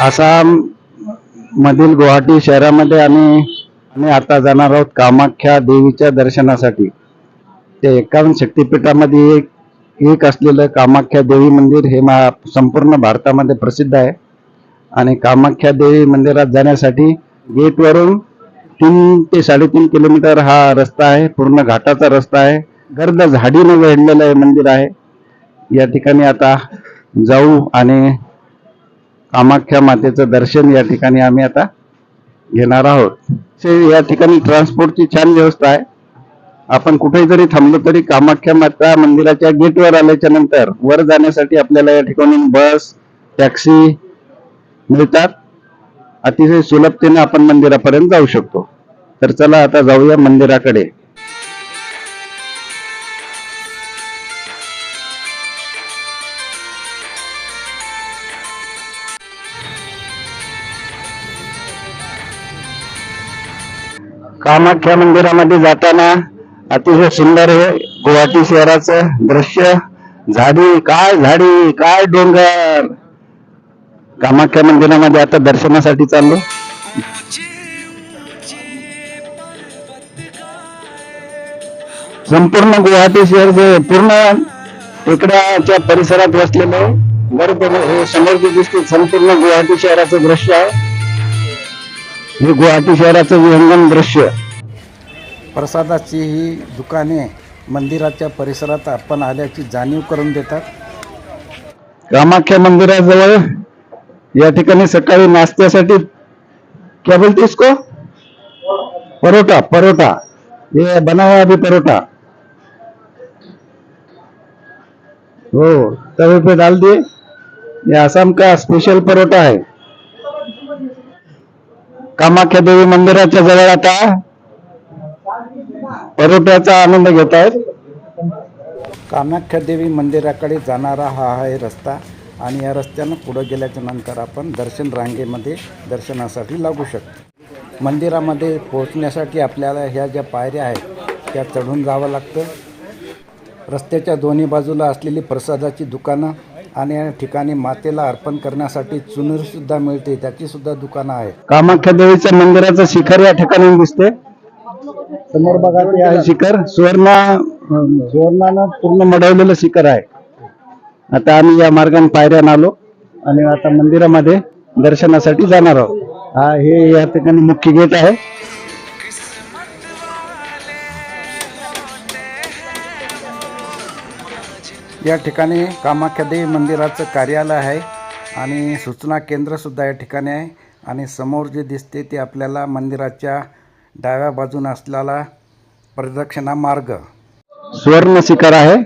आसाम मधील गुवाहाटी शहरामध्ये आम्ही आम्ही आता जाणार आहोत कामाख्या देवीच्या दर्शनासाठी. ते एकावन्न शक्तिपीठामध्ये एक एक असलेलं कामाख्या देवी मंदिर हे मा संपूर्ण भारतामध्ये प्रसिद्ध आहे. आणि कामाख्या देवी मंदिरात जाण्यासाठी गेटवरून तीन ते साडेतीन किलोमीटर हा रस्ता आहे पूर्ण घाटाचा रस्ता आहे. गर्द झाडीनं वेढलेलं हे मंदिर आहे. या ठिकाणी आता जाऊ आणि कामाख्या मातेचं दर्शन या ठिकाणी आम्ही आता घेणार आहोत. या ठिकाणी ट्रान्सपोर्टची छान व्यवस्था आहे. आपण कुठेही जरी थांबलो तरी कामाख्या माता मंदिराच्या गेटवर आल्याच्यानंतर वर जाण्यासाठी आपल्याला या ठिकाणी बस टॅक्सी मिळतात. अतिशय सुलभतेने आपण मंदिरापर्यंत जाऊ शकतो. तर चला आता जाऊया मंदिराकडे. कामाख्या मंदिरामध्ये जाताना अतिशय सुंदर हे गुवाहाटी शहराचं दृश्य. झाडी काय झाडी काय डोंगर. कामाख्या मंदिरामध्ये आता दर्शनासाठी चाललो. संपूर्ण गुवाहाटी शहर जे पूर्ण टेकड्याच्या परिसरात वसलेलं. आहे बरोबर हे समोरची दृष्टी संपूर्ण गुवाहाटी शहराचं दृश्य आहे. हे गुवाहाटी शहराचं विहंगम दृश्य. प्रसादाची ही दुकाने मंदिराच्या परिसरात आपण आल्याची जाणीव करून देतात. कामाख्या मंदिराजवळ या ठिकाणी सकाळी नाश्त्यासाठी क्या बोलते इसको परोटा परोटा ये बना हुआ अभी परोटा हो तवे पे डाल दिए. ये आसाम का स्पेशल परोटा है कामाख्या देवी मंदिराच्या जवळ आता परोट्याचा आनंद घेत आहेत कामाख्या देवी मंदिराकडे जाणारा हा आहे रस्ता आणि या रस्त्यानं पुढं गेल्याच्यानंतर आपण दर्शन रांगेमध्ये दर्शनासाठी लागू शकतो. मंदिरामध्ये पोहोचण्यासाठी आपल्याला ह्या ज्या पायऱ्या आहेत त्या चढून जावं लागतं. रस्त्याच्या दोन्ही बाजूला असलेली प्रसादाची दुकानं आणि या ठिकाणी मातेला अर्पण करण्यासाठी चुनरसुद्धा मिळते. त्याची सुद्धा दुकानं आहेत कामाख्या देवीच्या मंदिराचं शिखर या ठिकाणी दिसते समोर बघा ते आहे शिखर. सुवर्ण सुवर्णानं पूर्ण मडवलेलं शिखर आहे. आता आम्ही या मार्गाने पायऱ्यानं आलो आणि आता मंदिरामध्ये दर्शनासाठी जाणार आहोत. हा हे या ठिकाणी मुख्य गेट आहे. या ठिकाणी कामाख्या देवी मंदिराचं कार्यालय आहे आणि सूचना केंद्रसुद्धा या ठिकाणी आहे. आणि समोर जे दिसते ते आपल्याला मंदिराच्या डाव्या बाजूने असलेला प्रदक्षिणा मार्ग. सुवर्ण शिखर आहे.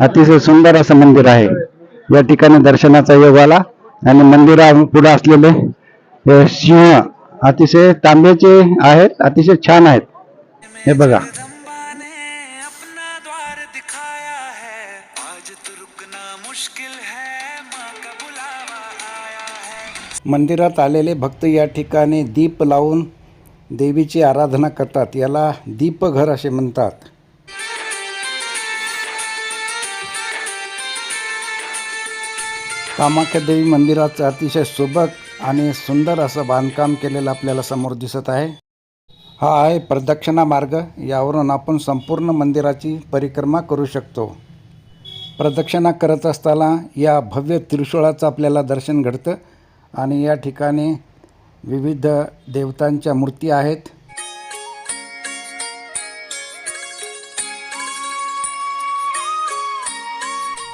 अतिशय सुंदर असं मंदिर आहे. या ठिकाणी दर्शनाचा योग आला. आणि मंदिरा पुढे असलेले हे सिंह अतिशय तांब्याचे आहेत अतिशय छान आहेत. हे बघा. मंदिरात आलेले भक्त या ठिकाणी दीप लावून देवीची आराधना करतात. याला दीपघर असे म्हणतात. कामाख्या देवी मंदिराचं अतिशय सुबक आणि सुंदर असं बांधकाम केलेलं आपल्याला समोर दिसत आहे. हा आहे प्रदक्षिणा मार्ग. यावरून आपण संपूर्ण मंदिराची परिक्रमा करू शकतो. प्रदक्षिणा करत असताना या भव्य त्रिशूळाचं आपल्याला दर्शन घडतं आणि या ठिकाणी विविध देवतांच्या मूर्ती आहेत.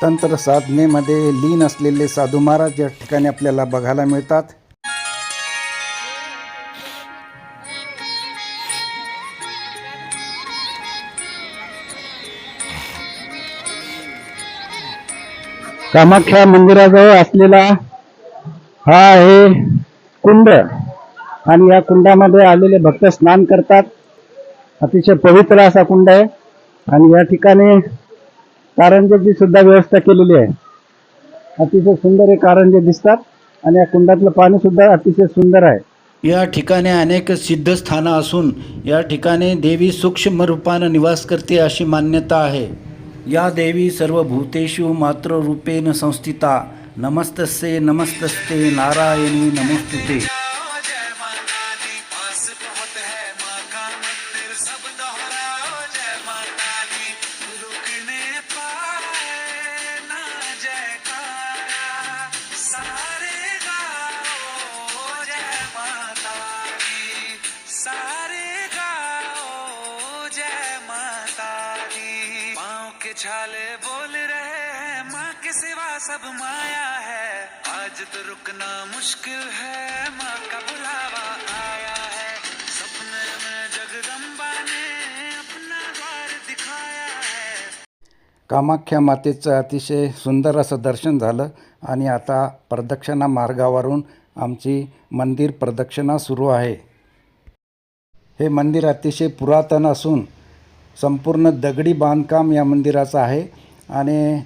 तंत्र साधनेमध्ये लीन असलेले साधू महाराज या ठिकाणी आपल्याला बघायला मिळतात. कामाख्या मंदिराजवळ असलेला हा आहे कुंड. आणि या कुंडामध्ये आलेले भक्त स्नान करतात. अतिशय पवित्र असा कुंड आहे. आणि या ठिकाणी कारंजाची सुद्धा व्यवस्था केलेली आहे. अतिशय सुंदर हे कारंजे दिसतात. आणि या कुंडातलं पाणी सुद्धा अतिशय सुंदर आहे. या ठिकाणी अनेक सिद्धस्थानं असून या ठिकाणी देवी सूक्ष्म रूपानं निवास करते अशी मान्यता आहे. या देवी सर्व भूतेषु मातृरूपेण संस्थिता। नमस्तस्ते नमस्तस्ते नारायणी नमोस्तुते। के छाले बोल रहे हैं माँ के सिवा सब माया है। आज तो रुकना मुश्किल है माँ का बुलावा आया है। सपने में जगदम्बा ने अपना द्वार दिखाया है। कामाख्या मातेचं अतिशय सुंदर असं दर्शन झालं आणि आता प्रदक्षिणा मार्गावरून आमची मंदिर प्रदक्षिणा सुरू आहे. हे मंदिर अतिशय पुरातन असून संपूर्ण दगडी बांधकाम या मंदिराचं आहे. आणि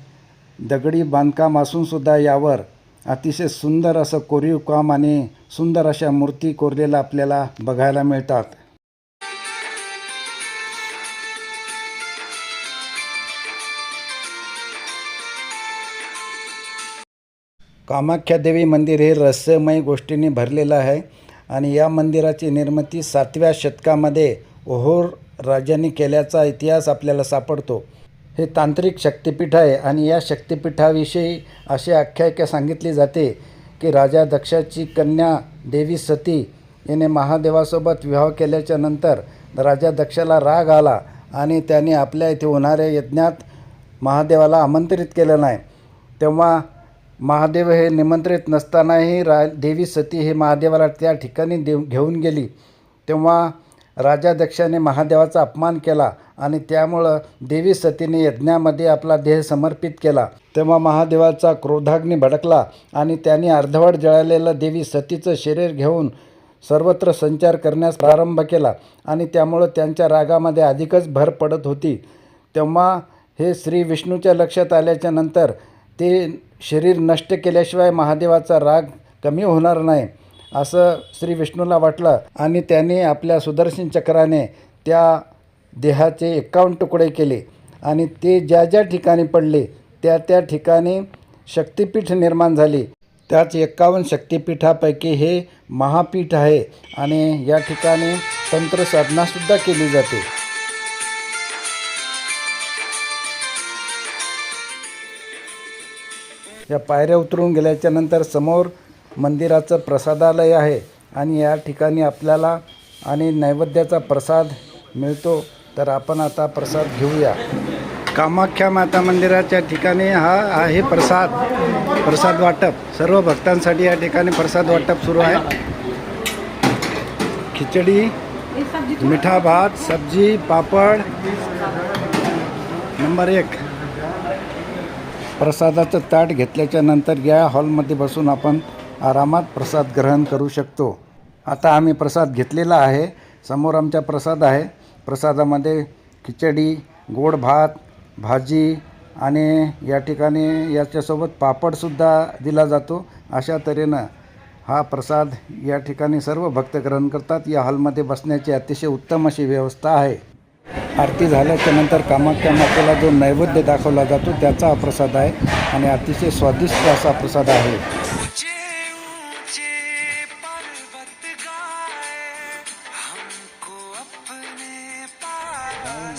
दगडी बांधकाम असूनसुद्धा यावर अतिशय सुंदर असं कोरीव काम आणि सुंदर अशा मूर्ती कोरलेल्या आपल्याला बघायला मिळतात. कामाख्या देवी मंदिर हे रहस्यमय गोष्टींनी भरलेलं आहे. आणि या मंदिराची निर्मिती सातव्या शतकामध्ये ओहोर राजांनी केल्याचा इतिहास आपल्याला सापडतो. हे तांत्रिक शक्तिपीठ आहे आणि या शक्तिपीठाविषयी अशी आख्यायिका सांगितली जाते की राजा दक्षाची कन्या देवी सती याने महादेवासोबत विवाह केल्याच्यानंतर राजा दक्षाला राग आला आणि त्याने आपल्या इथे होणाऱ्या यज्ञात महादेवाला आमंत्रित केलं नाही. तेव्हा महादेव हे निमंत्रित नसतानाही रा देवी सती हे महादेवाला त्या ठिकाणी देव घेऊन गेली. तेव्हा राजाध्यक्षाने महादेवाचा अपमान केला आणि त्यामुळं देवी सतीने यज्ञामध्ये आपला देह समर्पित केला. तेव्हा महादेवाचा क्रोधाग्नी भडकला आणि त्याने अर्धवट जळालेलं देवी सतीचं शरीर घेऊन सर्वत्र संचार करण्यास प्रारंभ केला आणि त्यामुळं त्यांच्या रागामध्ये अधिकच भर पडत होती. तेव्हा हे श्री विष्णूच्या लक्षात आल्याच्यानंतर ते शरीर नष्ट केल्याशिवाय महादेवाचा राग कमी होणार नाही. असं श्री विष्णूला वाटलं. आणि त्याने आपल्या सुदर्शन चक्राने त्या देहाचे एकावन्न तुकडे केले. आणि ते ज्या ज्या ठिकाणी पडले त्या त्या ठिकाणी शक्तिपीठ निर्माण झाली. त्याच एकावन्न शक्तिपीठापैकी हे महापीठ आहे आणि या ठिकाणी तंत्रसाधनासुद्धा केली जाते. या पायऱ्या उतरून गेल्याच्यानंतर समोर मंदिराचं प्रसादालय आहे आणि या ठिकाणी आपल्याला आणि नैवेद्याचा प्रसाद मिळतो. तर आपण आता प्रसाद घेऊया. कामाख्या माता मंदिराच्या ठिकाणी हा आहे प्रसाद प्रसाद वाटप. सर्व भक्तांसाठी या ठिकाणी प्रसाद वाटप सुरू आहे. खिचडी मिठा भात सब्जी पापड. नंबर एक. प्रसादाचं ताट घेतल्याच्या नंतर या हॉलमध्ये बसून आपण आरामात प्रसाद ग्रहण करू शकतो. आता आम्ही प्रसाद घेतलेला आहे. समोर आमचा प्रसाद आहे. प्रसादामध्ये खिचडी गोड भात भाजी आणि या ठिकाणी याच्यासोबत पापडसुद्धा दिला जातो. अशा तऱ्हेनं हा प्रसाद या ठिकाणी सर्व भक्त ग्रहण करतात. या हॉलमध्ये बसण्याची अतिशय उत्तम अशी व्यवस्था आहे. आरती झाल्याच्यानंतर कामाख्या मातेला जो नैवेद्य दाखवला जातो त्याचा हा प्रसाद आहे आणि अतिशय स्वादिष्ट असा प्रसाद आहे. Oh,